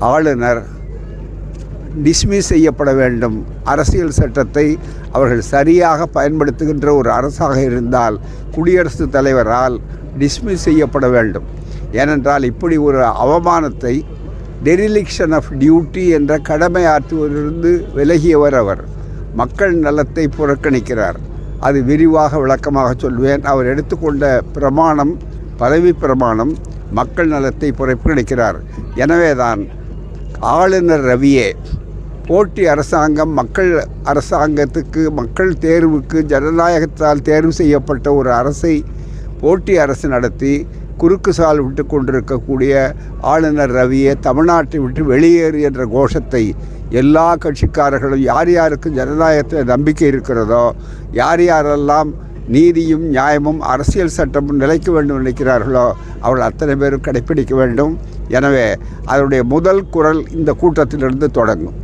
ஆளுநர் டிஸ்மிஸ் செய்யப்பட வேண்டும். அரசியல் சட்டத்தை அவர்கள் சரியாக பயன்படுத்துகின்ற ஒரு அரசாக இருந்தால் குடியரசுத் தலைவரால் டிஸ்மிஸ் செய்யப்பட வேண்டும். ஏனென்றால் இப்படி ஒரு அவமானத்தை டெரிலிக்ஷன் ஆஃப் டியூட்டி என்ற கடமையாற்றுவதிலிருந்து விலகியவர் அவர். மக்கள் நலத்தை புறக்கணிக்கிறார். அது விரிவாக விளக்கமாக சொல்வேன். அவர் எடுத்துக்கொண்ட பிரமாணம் பதவி பிரமாணம் மக்கள் நலத்தை புறக்கணிக்கிறார். எனவேதான் ஆளுநர் ரவியே போட்டி அரசாங்கம் மக்கள் அரசாங்கத்துக்கு மக்கள் தேர்வுக்கு ஜனநாயகத்தால் தேர்வு செய்யப்பட்ட ஒரு அரசை போட்டி அரசு நடத்தி குறுக்கு சால் விட்டு கொண்டிருக்கக்கூடிய ஆளுநர் ரவியை தமிழ்நாட்டை விட்டு வெளியேறு என்ற கோஷத்தை எல்லா கட்சிக்காரர்களும் யார் யாருக்கு ஜனநாயகத்தில் நம்பிக்கை இருக்கிறதோ யார் யாரெல்லாம் நீதியும் நியாயமும் அரசியல் சட்டமும் நிலைக்க வேண்டும் நினைக்கிறார்களோ அவர்கள் அத்தனை பேரும் கடைப்பிடிக்க வேண்டும். எனவே அதனுடைய முதல் குரல் இந்த கூட்டத்திலிருந்து தொடங்கும்.